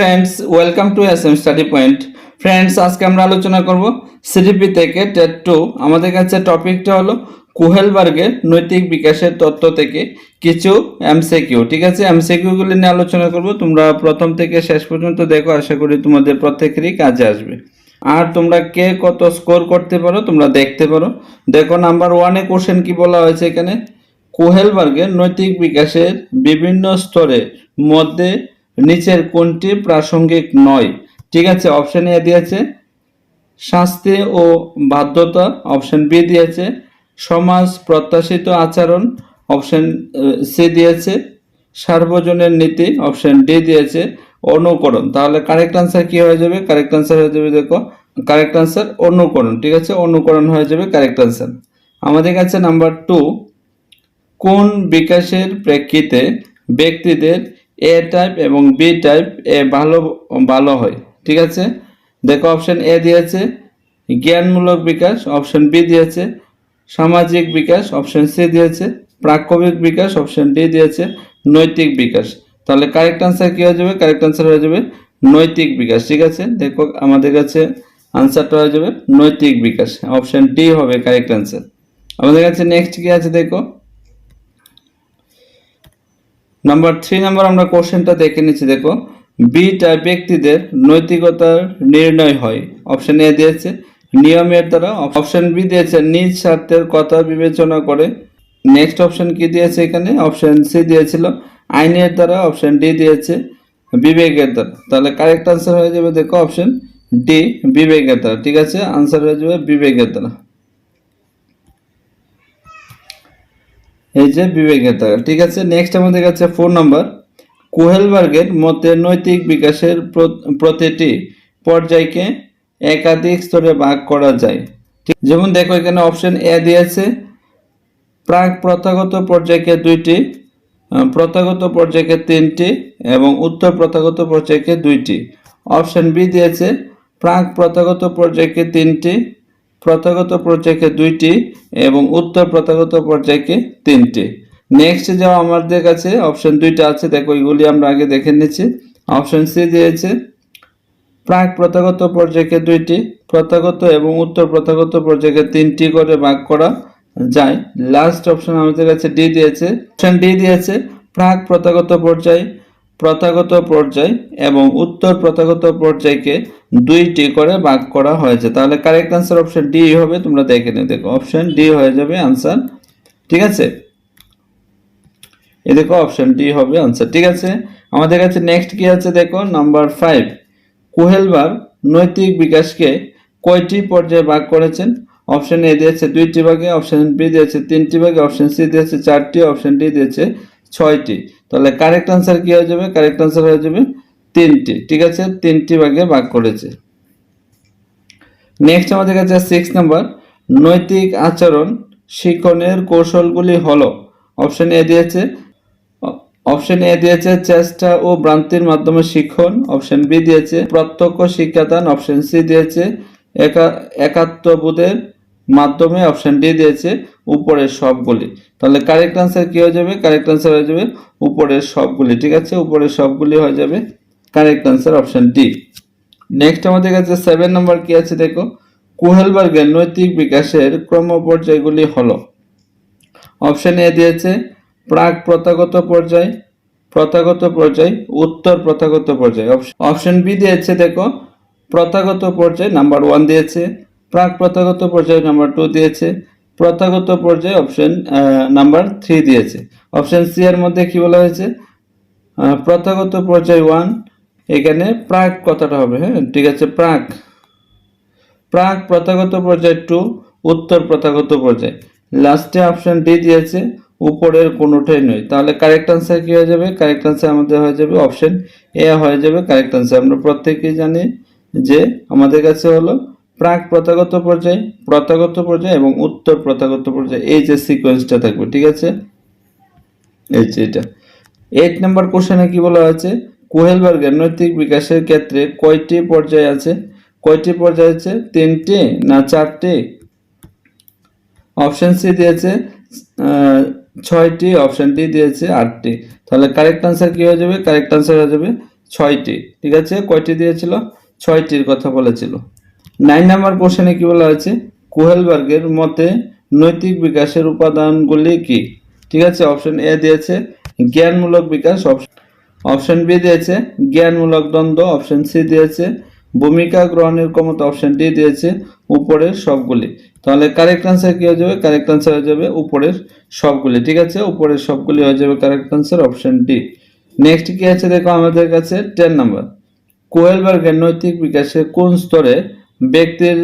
Friends welcome to S M study point friends আজকে আমরা আলোচনা করব সিডিপি থেকে টেট টু আমাদের কাছে টপিকটা হলো কুহেলবার্গের নৈতিক বিকাশের তত্ত্ব থেকে কিছু এমসিকিউ ঠিক আছে? এমসিকিউগুলি নিয়ে আলোচনা করব। তোমরা প্রথম থেকে শেষ পর্যন্ত দেখো, আশা করি তোমাদের প্রত্যেকেরই কাজে আসবে। আর তোমরা কে কত স্কোর করতে পারো, তোমরা দেখতে পারো। দেখো নাম্বার ওয়ানে কোশ্চেন কি বলা হয়েছে এখানে? কোহেলবার্গের নৈতিক বিকাশের বিভিন্ন স্তরের মধ্যে নিচের কোনটি প্রাসঙ্গিক নয়। ঠিক আছে অপশন এ দিয়েছে। শাস্তি ও বাধ্যতা অপশন বি দিয়েছে। সমাজ প্রত্যাশিত আচরণ অপশন সি দিয়েছে। সার্বজনের নীতি অপশন ডি দিয়েছে। অনুকরণ, তাহলে কারেক্ট আনসার কি হয়ে যাবে? কারেক্ট আনসার হয়ে যাবে, দেখো কারেক্ট আনসার অনুকরণ, ঠিক আছে? অনুকরণ হয়ে যাবে কারেক্ট আনসার আমাদের কাছে নাম্বার টু কোন বিকাশের প্রেক্ষিতে ব্যক্তিদের এ টাইপ এবং বি টাইপ এ ভালো ভালো হয়, ঠিক আছে? দেখো অপশন এ দিয়েছে, জ্ঞানমূলক বিকাশ অপশন বি দিয়েছে, সামাজিক বিকাশ অপশন সি দিয়েছে প্রাকবিক বিকাশ অপশন ডি দিয়েছে, নৈতিক বিকাশ। তাহলে কারেক্ট আনসার কি হয়ে যাবে? কারেক্ট আনসার হয়ে যাবে নৈতিক বিকাশ, ঠিক আছে? দেখো আমাদের কাছে আনসারটা হয়ে যাবে নৈতিক বিকাশ অপশন ডি হবে কারেক্ট আনসার আমাদের কাছে নেক্সট কি আছে দেখো? নাম্বার থ্রি নাম্বার আমরা কোশ্চেনটা দেখে নিচ্ছি, দেখো। বি টাইপ ব্যক্তিদের নৈতিকতার নির্ণয় হয়। অপশন এ দিয়েছে, নিয়মের দ্বারা। অপশন বি দিয়েছে, নিজ স্বার্থের কথা বিবেচনা করে। নেক্সট অপশন কি দিয়েছে এখানে? অপশন সি দিয়েছিল, আইনের দ্বারা। অপশন ডি দিয়েছে, বিবেকের দ্বারা। তাহলে কারেক্ট আনসার হয়ে যাবে, দেখো অপশন ডি বিবেকের দ্বারা। ঠিক আছে? আনসার হয়ে যাবে, বিবেকের দ্বারা। এই যে দ্বারা ঠিক আছে নেক্সট আমাদের কাছে ফোন নম্বর কুহেলবার্গের মতে নৈতিক বিকাশের প্র- প্রতিটি পর্যায়কে একাধিক স্তরে ভাগ করা যায়। যেমন দেখো এখানে অপশন এ দিয়েছে, প্রাক প্রথাগত পর্যায়কে দুইটি প্রথাগত পর্যায়কে তিনটি এবং উত্তর প্রথাগত পর্যায়কে দুইটি। অপশন বি দিয়েছে, প্রাক প্রথাগত পর্যায়কে তিনটি প্রথাগত পর্যায়কে দুইটি এবং উত্তর প্রথাগত পর্যায়কে তিনটি। নেক্সট যাও আমাদের কাছে অপশন দুইটা আছে, দেখো এগুলি আমরা আগে দেখে নিচ্ছি। অপশন সি দিয়েছে, প্রাক প্রথাগত পর্যায়কে দুইটি প্রথাগত এবং উত্তর প্রথাগত পর্যায়কে তিনটি করে ভাগ করা যায়। লাস্ট অপশন আমাদের কাছে ডি দিয়েছে। অপশন ডি দিয়েছে, প্রাক প্রথাগত পর্যায় প্রথাগত পর্যায় এবং উত্তর প্রথাগত পর্যায়কে দুইটি করে ভাগ করা হয়েছে। তাহলে কারেক্ট আনসার অপশন ডি হবে, তোমরা দেখে নিও। দেখো অপশন ডি হয়ে যাবে আনসার ঠিক আছে? এ দেখো অপশন ডি হবে আনসার ঠিক আছে? আমাদের কাছে নেক্সট কি আছে দেখো? নাম্বার ফাইভ কুহেলবার নৈতিক বিকাশকে কয়টি পর্যায়ে ভাগ করেছেন? অপশন এ দিয়েছে দুইটি ভাগে অপশন বি দিয়েছে তিনটি ভাগে অপশন সি দিয়েছে চারটি অপশন ডি দিয়েছে ছয়টি। তাহলে কারেক্ট আনসার কি হয়ে যাবে? কারেক্ট আনসার হয়ে যাবে তিনটি, ঠিক আছে? তিনটি ভাগে ভাগ করেছে। নেক্সট আমাদের কাছে সিক্স নাম্বার নৈতিক আচরণ শিক্ষণের কৌশলগুলি হলো অপশন এ দিয়েছে অপশন এ দিয়েছে চেষ্টা ও ভ্রান্তির মাধ্যমে শিক্ষণ অপশন বি দিয়েছে প্রত্যক্ষ শিক্ষাদান অপশন সি দিয়েছে একা একাত্মবোধের মাধ্যমে অপশন ডি দিয়েছে উপরের সবগুলি। তাহলে কারেক্ট আনসার কি হয়ে যাবে? কারেক্ট আনসার হয়ে যাবে উপরের সবগুলি, ঠিক আছে? উপরের সবগুলি হয়ে যাবে correct answer option D next আমাদের কাছে সেভেন নম্বর কি আছে দেখো? কুহেলবার্গের নৈতিক বিকাশের ক্রম পর্যায়গুলি হলো। অপশন এ দিয়েছে প্রাক প্রথাগত পর্যায় প্রথাগত পর্যায়, উত্তর প্রথাগত পর্যায়। অপশন বি দিয়েছে দেখো, প্রথাগত পর্যায় নাম্বার ওয়ান দিয়েছে। প্রাক প্রথাগত পর্যায় নাম্বার টু দিয়েছে। প্রথাগত পর্যায়ে অপশন নাম্বার থ্রি দিয়েছে। অপশন সি এর মধ্যে কি বলা হয়েছে? প্রথাগত পর্যায় ওয়ান এখানে প্রাক কথাটা হবে হ্যাঁ? ঠিক আছে, প্রাক। প্রাক প্রথাগত পর্যায় টু উত্তর প্রথাগত পর্যায়। লাস্টে অপশন ডি দিয়েছে, উপরের কোনোটাই নয়। তাহলে কারেক্ট আনসার কি হয়ে যাবে? কারেক্ট আনসার আমাদের হয়ে যাবে অপশন এ হয়ে যাবে কারেক্ট আনসার আমরা প্রত্যেকেই জানি যে আমাদের কাছে হলো প্রাক প্রথাগত পর্যায় প্রথাগত পর্যায় এবং উত্তর প্রথাগত পর্যায়। এই যে সিকোয়েন্সটা থাকবে, ঠিক আছে? এই যে এটা। এইট নাম্বার কোশ্চেনে কি বলা হয়েছে? কুহেলবার্গের নৈতিক বিকাশের ক্ষেত্রে কয়টি পর্যায় আছে? কয়টি পর্যায় আছে? তিনটি না চারটি? অপশন সি দিয়েছে ছয়টি। অপশন ডি দিয়েছে, আটটি। তাহলে কারেক্ট আনসার কি হয়ে যাবে? কারেক্ট আনসার হয়ে যাবে ছয়টি। ঠিক আছে? কয়টি দিয়েছিল? ছয়টির কথা বলেছিল। নাইন নাম্বার কোশ্চেনে কি বলা হয়েছে? কোহেলবার্গের মতে নৈতিক বিকাশের উপাদানগুলি কি? ঠিক আছে অপশন এ দিয়েছে, জ্ঞানমূলক বিকাশ অপশন বি দিয়েছে, জ্ঞানমূলক দ্বন্দ্ব অপশন সি দিয়েছে, ভূমিকা গ্রহণের ক্ষমতা অপশন ডি দিয়েছে, উপরের সবগুলি। তাহলে কারেক্ট আনসার কি হয়ে যাবে? কারেক্ট আনসার হয়ে যাবে উপরের সবগুলি। ঠিক আছে, উপরের সবগুলি হয়ে যাবে correct answer option D next কি আছে দেখো আমাদের কাছে? টেন নাম্বার কোয়েলবার্গের নৈতিক বিকাশে কোন স্তরে ব্যক্তির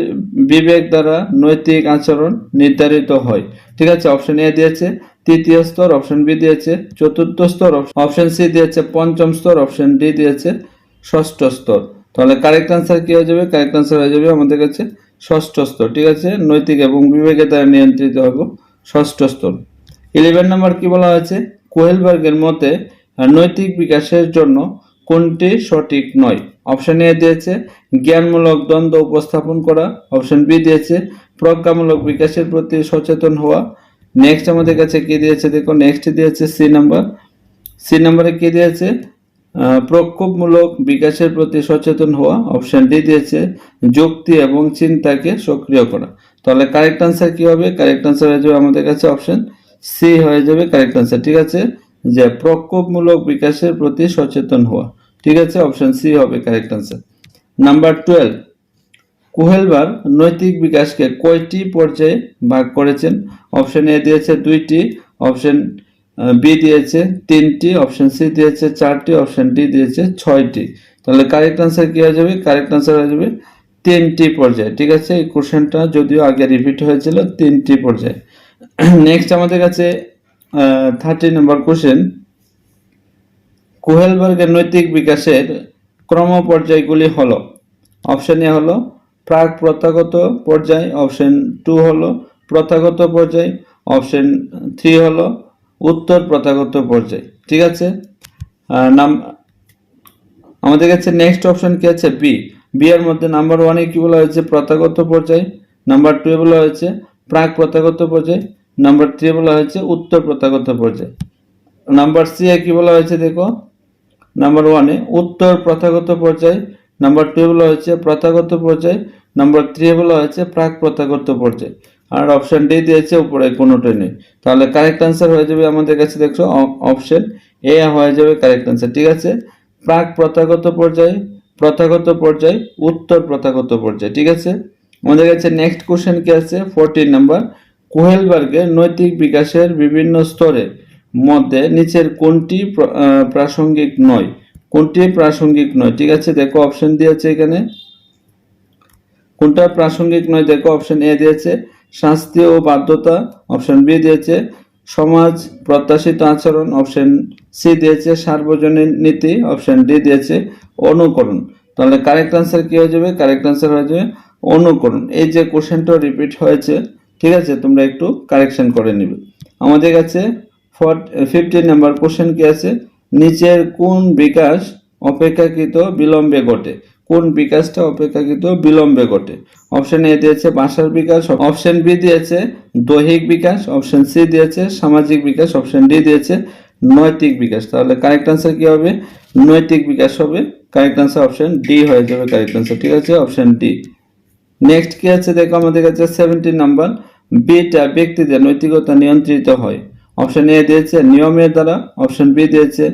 বিবেক দ্বারা নৈতিক আচরণ নির্ধারিত হয়। ঠিক আছে অপশন এ দিয়েছে, তৃতীয় স্তর অপশন বি দিয়েছে, চতুর্থ স্তর অপশন সি দিয়েছে, পঞ্চম স্তর অপশন ডি দিয়েছে, ষষ্ঠ স্তর। তাহলে কারেক্ট আনসার কি হয়ে যাবে? কারেক্ট আনসার হয়ে যাবে আমাদের কাছে ষষ্ঠ স্তর। ঠিক আছে, নৈতিক এবং বিবেকের দ্বারা নিয়ন্ত্রিত হবে ষষ্ঠ স্তর। ইলেভেন নাম্বার কি বলা হয়েছে? কোহেলবার্গের মতে নৈতিক বিকাশের জন্য কোনটি সঠিক নয়? অপশন এ দিয়েছে, জ্ঞানমূলক দ্বন্দ্ব উপস্থাপন করা। অপশন বি দিয়েছে, প্রজ্ঞামূলক বিকাশের প্রতি সচেতন হওয়া। নেক্সট আমাদের কাছে কি দিয়েছে? দেখো নেক্সট দিয়েছে সি নাম্বার সি নাম্বারে কি দিয়েছে? প্রক্ষোভমূলক বিকাশের প্রতি সচেতন হওয়া। অপশন ডি দিয়েছে, যুক্তি এবং চিন্তাকে সক্রিয় করা। তাহলে কারেক্ট আনসার কি হবে? কারেক্ট আনসার হয়ে যাবে আমাদের কাছে অপশন সি হয়ে যাবে কারেক্ট আনসার ঠিক আছে? যে প্রক্ষোভমূলক বিকাশের প্রতি সচেতন হওয়া। ঠিক আছে অপশন সি হবে correct answer number twelve Kohlberg নৈতিক বিকাশকে কয়টি পর্যায়ে ভাগ করেছেন? অপশন এ দিয়েছে দুইটি অপশন বি দিয়েছে তিনটি অপশন সি দিয়েছে চারটি অপশন ডি দিয়েছে ছয়টি। তাহলে কারেক্ট আনসার কি হয়ে যাবে? কারেক্ট আনসার হয়ে যাবে তিনটি পর্যায়ে। ঠিক আছে, এই কোশ্চেনটা যদিও আগে রিপিট হয়েছিল, তিনটি পর্যায়ে। নেক্সট আমাদের কাছে থার্টি নম্বর কোশ্চেন কুহেলবার্গের নৈতিক বিকাশের ক্রম পর্যায়গুলি হলো, অপশন এ হলো, প্রাক প্রথাগত পর্যায়, অপশন টু হলো, প্রথাগত পর্যায়, অপশন থ্রি হলো, উত্তর প্রথাগত পর্যায়, ঠিক আছে? নাম, আমাদের কাছে নেক্সট অপশন কি আছে? বি বি এর মধ্যে নাম্বার ওয়ানে কি বলা হয়েছে? প্রথাগত পর্যায় নাম্বার টু বলা হয়েছে, প্রাক প্রথাগত পর্যায় নাম্বার থ্রি বলা হয়েছে, উত্তর প্রথাগত পর্যায়। নাম্বার সি এ কি বলা হয়েছে দেখো? নাম্বার ওয়ানে উত্তর প্রথাগত পর্যায়। নাম্বার টু বলা হয়েছে প্রথাগত পর্যায়। নাম্বার থ্রি বলা হয়েছে প্রাক প্রথাগত পর্যায়। আর অপশন ডি দিয়েছে, উপরে কোনোটাই নেই। তাহলে কারেক্ট আনসার হয়ে যাবে আমাদের কাছে, দেখছ অপশন এ হয়ে যাবে কারেক্ট আনসার ঠিক আছে? প্রাক প্রথাগত পর্যায় প্রথাগত পর্যায়, উত্তর প্রথাগত পর্যায়, ঠিক আছে? আমাদের কাছে নেক্সট কোশ্চেন কি আছে? ফোরটিন নাম্বার কোহেলবার্গের নৈতিক বিকাশের বিভিন্ন স্তরের মধ্যে, নিচের কোনটি প্রাসঙ্গিক নয়? কোনটি প্রাসঙ্গিক নয়? ঠিক আছে, দেখো অপশন দিয়েছে এখানে। কোনটা প্রাসঙ্গিক নয়? দেখো অপশন এ দিয়েছে, শাস্তি ও বাধ্যতা। অপশন বি দিয়েছে, সমাজ প্রত্যাশিত আচরণ। অপশন সি দিয়েছে, সার্বজনীন নীতি। অপশন ডি দিয়েছে, অনুকরণ। তাহলে কারেক্ট আনসার কি হয়ে যাবে? কারেক্ট আনসার হয়ে যাবে, অনুকরণ। এই যে কোশ্চেনটা রিপিট হয়েছে, ঠিক আছে, তোমরা একটু কারেকশন করে নিবে। আমাদের কাছে ফিফটিন নাম্বার কোশ্চেন কি আছে? নিচের কোন বিকাশ অপেক্ষাকৃত বিলম্বে ঘটে? কোন বিকাশটা অপেক্ষাকৃত বিলম্বে ঘটে? অপশন এ দিয়েছে ভাষার বিকাশ, অপশন বি দিয়েছে দৈহিক বিকাশ, অপশন সি দিয়েছে সামাজিক বিকাশ, অপশন ডি দিয়েছে নৈতিক বিকাশ। তাহলে কারেক্ট আনসার কি হবে? নৈতিক বিকাশ হবে কারেক্ট আনসার অপশন ডি হয়ে যাবে কারেক্ট আনসার ঠিক আছে? Option D. নেক্সট কি আছে? দেখো আমাদের কাছে সেভেন্টিন নাম্বার। বিটা ব্যক্তিদের নৈতিকতা নিয়ন্ত্রিত হয়। অপশন এ দিয়েছে নিয়মের দ্বারা, অপশন বি দিয়েছে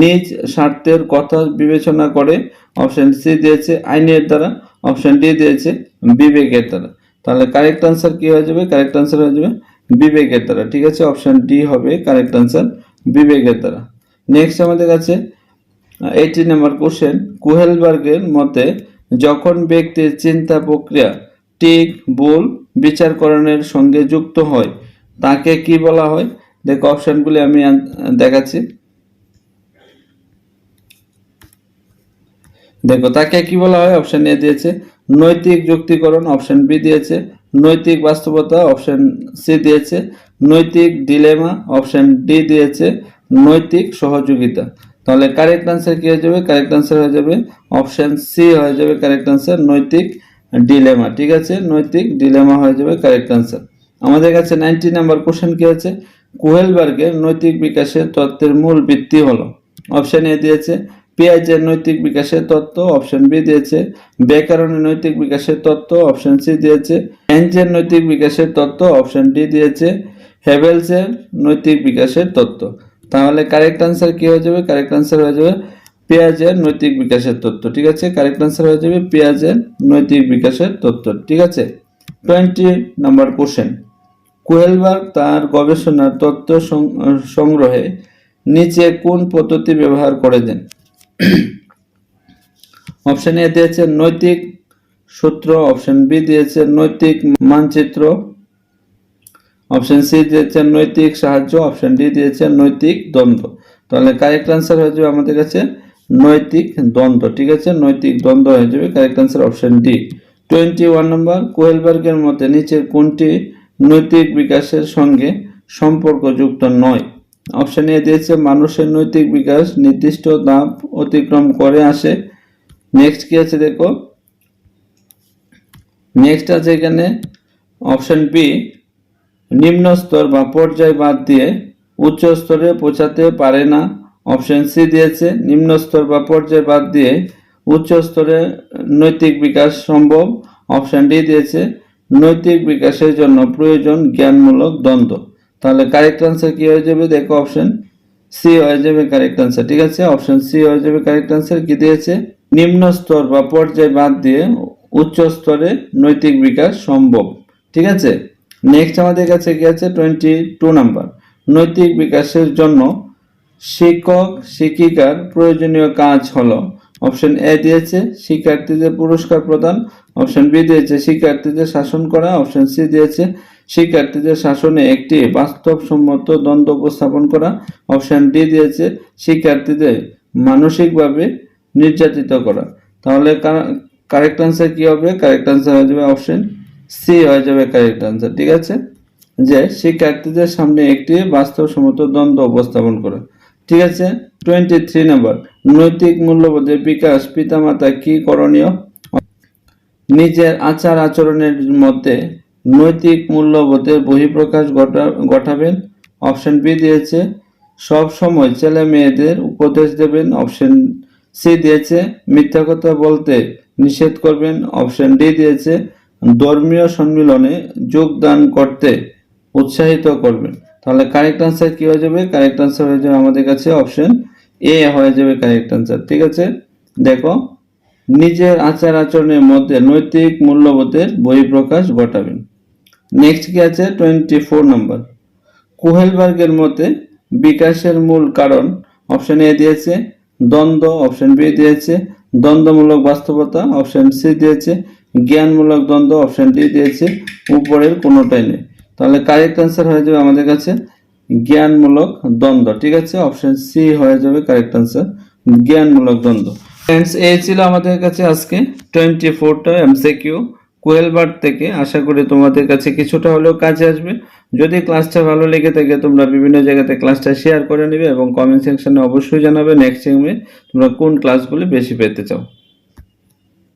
নিজ স্বার্থের কথা বিবেচনা করে, অপশন সি দিয়েছে আইনের দ্বারা, অপশন ডি দিয়েছে বিবেকের দ্বারা। তাহলে কারেক্ট আনসার কি হয়ে যাবে? কারেক্ট আনসার হয়ে যাবে বিবেকের দ্বারা। ঠিক আছে? অপশন ডি হবে কারেক্ট আনসার বিবেকের দ্বারা। নেক্সট আমাদের কাছে এইটি নাম্বার কোশ্চেন কুহেলবার্গের মতে যখন ব্যক্তির চিন্তা প্রক্রিয়া, ঠিক, ভুল, বিচারকরণের সঙ্গে যুক্ত হয়, তাকে কি বলা হয়? দেখো অপশনগুলি আমি দেখাচ্ছি। দেখো, তাকে কি বলা হয়? অপশন এ দিয়েছে। নৈতিক যুক্তিকরণ অপশন বি দিয়েছে। নৈতিক বাস্তবতা অপশন সি দিয়েছে। নৈতিক ডিলেমা অপশন ডি দিয়েছে। নৈতিক সহযোগিতা। তাহলে কারেক্ট আনসার কি হয়ে যাবে? কারেক্ট আনসার হয়ে যাবে অপশন সি হয়ে যাবে কারেক্ট আনসার নৈতিক ডিলেমা ঠিক আছে? নৈতিক ডিলেমা হয়ে যাবে কারেক্ট আনসার আমাদের কাছে নাইনটি নাম্বার কোশ্চেন কি আছে? কুহেলবার্গের নৈতিক বিকাশের তত্ত্বের মূল ভিত্তি হলো। অপশন এ দিয়েছে, পেঁয়াজের নৈতিক বিকাশের তত্ত্ব। অপশন বি দিয়েছে, ব্যাকরণের নৈতিক বিকাশের তত্ত্ব। অপশন সি দিয়েছে এনজের নৈতিক বিকাশের তত্ত্ব। অপশন ডি দিয়েছে হেভেলসের নৈতিক বিকাশের তত্ত্ব। তাহলে কারেক্ট আনসার কি হয়ে যাবে? কারেক্ট আনসার হয়ে যাবে পেঁয়াজের নৈতিক বিকাশের তত্ত্ব। ঠিক আছে? কারেক্ট আনসার হয়ে যাবে পেঁয়াজের নৈতিক বিকাশের তত্ত্ব। ঠিক আছে? টোয়েন্টি নাম্বার কোশ্চেন কুয়েলবার্গ তার গবেষণার তত্ত্ব সংগ্রহে নিচে কোন পদ্ধতি ব্যবহার করেছেন অপশন এ দিয়েছে নৈতিক সূত্র, অপশন বি দিয়েছে নৈতিক মানচিত্র, অপশন সি দিয়েছে নৈতিক সাহায্য, অপশন ডি দিয়েছে নৈতিক দ্বন্দ্ব। তাহলে কারেক্ট আনসার হয়ে যাবে আমাদের কাছে নৈতিক দ্বন্দ্ব, ঠিক আছে? নৈতিক দ্বন্দ্ব হয়ে যাবে correct answer option D. Twenty one number কোয়েলবার্গের মতে নিচের কোনটি নৈতিক বিকাশের সঙ্গে সম্পর্কযুক্ত নয়। অপশন এ দিয়েছে, মানুষের নৈতিক বিকাশ নির্দিষ্ট ধাপ অতিক্রম করে আসে। নেক্সট কি আছে দেখো? নেক্সট আছে এখানে। অপশন বি নিম্ন স্তর বা পর্যায় বাদ দিয়ে উচ্চ স্তরে পৌঁছাতে পারে না। অপশন সি দিয়েছে, নিম্ন স্তর বা পর্যায় বাদ দিয়ে উচ্চ স্তরে নৈতিক বিকাশ সম্ভব। অপশন ডি দিয়েছে নৈতিক বিকাশের জন্য প্রয়োজন জ্ঞানমূলক দ্বন্দ্ব। তাহলে কারেক্ট আনসার কি হয়ে যাবে? দেখো অপশন সি হয়ে যাবে কারেক্ট আনসার ঠিক আছে? অপশন সি হয়ে যাবে কারেক্ট আনসার কি দিয়েছে? নিম্ন স্তর বা পর্যায় বাদ দিয়ে উচ্চ স্তরে নৈতিক বিকাশ সম্ভব, ঠিক আছে? নেক্সট আমাদের কাছে কি আছে? টোয়েন্টি টু নাম্বার নৈতিক বিকাশের জন্য শিক্ষক, শিক্ষিকার প্রয়োজনীয় কাজ হলো অপশন এ দিয়েছে, শিক্ষার্থীদের পুরস্কার প্রদান। অপশন বি দিয়েছে, শিক্ষার্থীদের শাসন করা। অপশন সি দিয়েছে, শিক্ষার্থীদের শাসনে একটি বাস্তবসম্মত দ্বন্দ্ব উপস্থাপন করা। অপশন ডি দিয়েছে, শিক্ষার্থীদের মানসিকভাবে নির্যাতিত করা। তাহলে কারেক্ট আনসার কী হবে? কারেক্ট আনসার হয়ে যাবে অপশন সি হয়ে যাবে কারেক্ট আনসার ঠিক আছে? যে শিক্ষার্থীদের সামনে একটি বাস্তবসম্মত দ্বন্দ্ব উপস্থাপন করা, ঠিক আছে? টোয়েন্টি থ্রি নাম্বার নৈতিক মূল্যবোধের বিকাশ, পিতামাতা কি করণীয়? নিজের আচার আচরণের মধ্যে নৈতিক মূল্যবোধের বহিঃপ্রকাশ ঘটা, ঘটাবেন। অপশন বি দিয়েছে, সব সময় ছেলে মেয়েদের উপদেশ দেবেন। অপশন সি দিয়েছে, মিথ্যা কথা বলতে নিষেধ করবেন। অপশন ডি দিয়েছে, ধর্মীয় সম্মিলনে যোগদান করতে উৎসাহিত করবেন। তাহলে কারেক্ট আনসার কি হয়ে যাবে? কারেক্ট আনসার হয়ে যাবে আমাদের কাছে অপশন এ হয়ে যাবে কারেক্ট আনসার ঠিক আছে? দেখো, নিজের আচার আচরণের মধ্যে নৈতিক মূল্যবোধের বহিঃপ্রকাশ ঘটাবেন। নেক্সট কি আছে? টোয়েন্টি ফোর নম্বর কুহেলবার্গের মতে বিকাশের মূল কারণ অপশন এ দিয়েছে, দ্বন্দ্ব অপশন বি দিয়েছে, দ্বন্দ্বমূলক বাস্তবতা অপশন সি দিয়েছে, জ্ঞানমূলক দ্বন্দ্ব অপশন ডি দিয়েছে, উপরের কোনোটাই নেই। তাহলে কারেক্ট অ্যান্সার হয়ে যাবে আমাদের কাছে জ্ঞানমূলক দ্বন্দ্ব, ঠিক আছে? অপশন সি হয়ে যাবে কারেক্ট অ্যান্সার জ্ঞানমূলক দ্বন্দ্ব। ফ্রেন্ডস এই ছিল আমাদের কাছে আজকে টোয়েন্টি ফোরটা এমসিকিউ কোয়েলবার্ড থেকে। আশা করি তোমাদের কাছে কিছুটা হলেও কাজে আসবে। যদি ক্লাসটা ভালো লেগে থাকে, তোমরা বিভিন্ন জায়গাতে ক্লাসটা শেয়ার করে নেবে এবং কমেন্ট সেকশনে অবশ্যই জানাবে। নেক্সট টাইমে তোমরা কোন ক্লাসগুলি বেশি পেতে চাও?